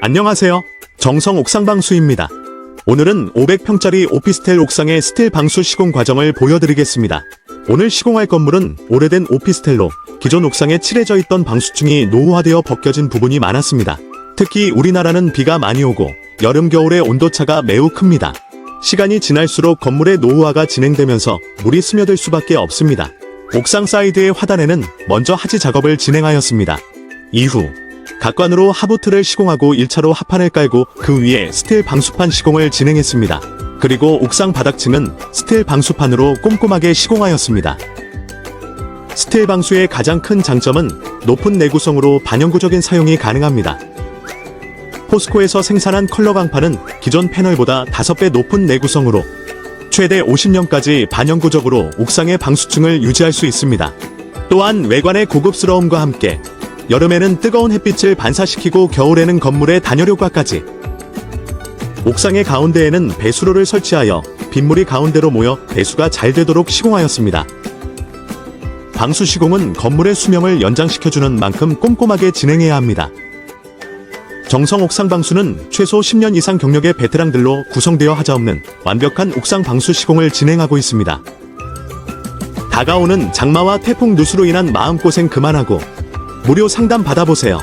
안녕하세요. 정성 옥상 방수입니다. 오늘은 500평짜리 오피스텔 옥상의 스틸 방수 시공 과정을 보여드리겠습니다. 오늘 시공할 건물은 오래된 오피스텔로 기존 옥상에 칠해져 있던 방수층이 노후화되어 벗겨진 부분이 많았습니다. 특히 우리나라는 비가 많이 오고 여름 겨울의 온도차가 매우 큽니다. 시간이 지날수록 건물의 노후화가 진행되면서 물이 스며들 수밖에 없습니다. 옥상 사이드의 화단에는 먼저 하지 작업을 진행하였습니다. 이후 각관으로 하부틀을 시공하고 1차로 합판을 깔고 그 위에 스틸 방수판 시공을 진행했습니다. 그리고 옥상 바닥층은 스틸 방수판으로 꼼꼼하게 시공하였습니다. 스틸 방수의 가장 큰 장점은 높은 내구성으로 반영구적인 사용이 가능합니다. 포스코에서 생산한 컬러 강판은 기존 패널보다 5배 높은 내구성으로 최대 50년까지 반영구적으로 옥상의 방수층을 유지할 수 있습니다. 또한 외관의 고급스러움과 함께 여름에는 뜨거운 햇빛을 반사시키고 겨울에는 건물의 단열 효과까지 옥상의 가운데에는 배수로를 설치하여 빗물이 가운데로 모여 배수가 잘 되도록 시공하였습니다. 방수 시공은 건물의 수명을 연장시켜주는 만큼 꼼꼼하게 진행해야 합니다. 정성 옥상 방수는 최소 10년 이상 경력의 베테랑들로 구성되어 하자없는 완벽한 옥상 방수 시공을 진행하고 있습니다. 다가오는 장마와 태풍 누수로 인한 마음고생 그만하고 무료 상담 받아보세요.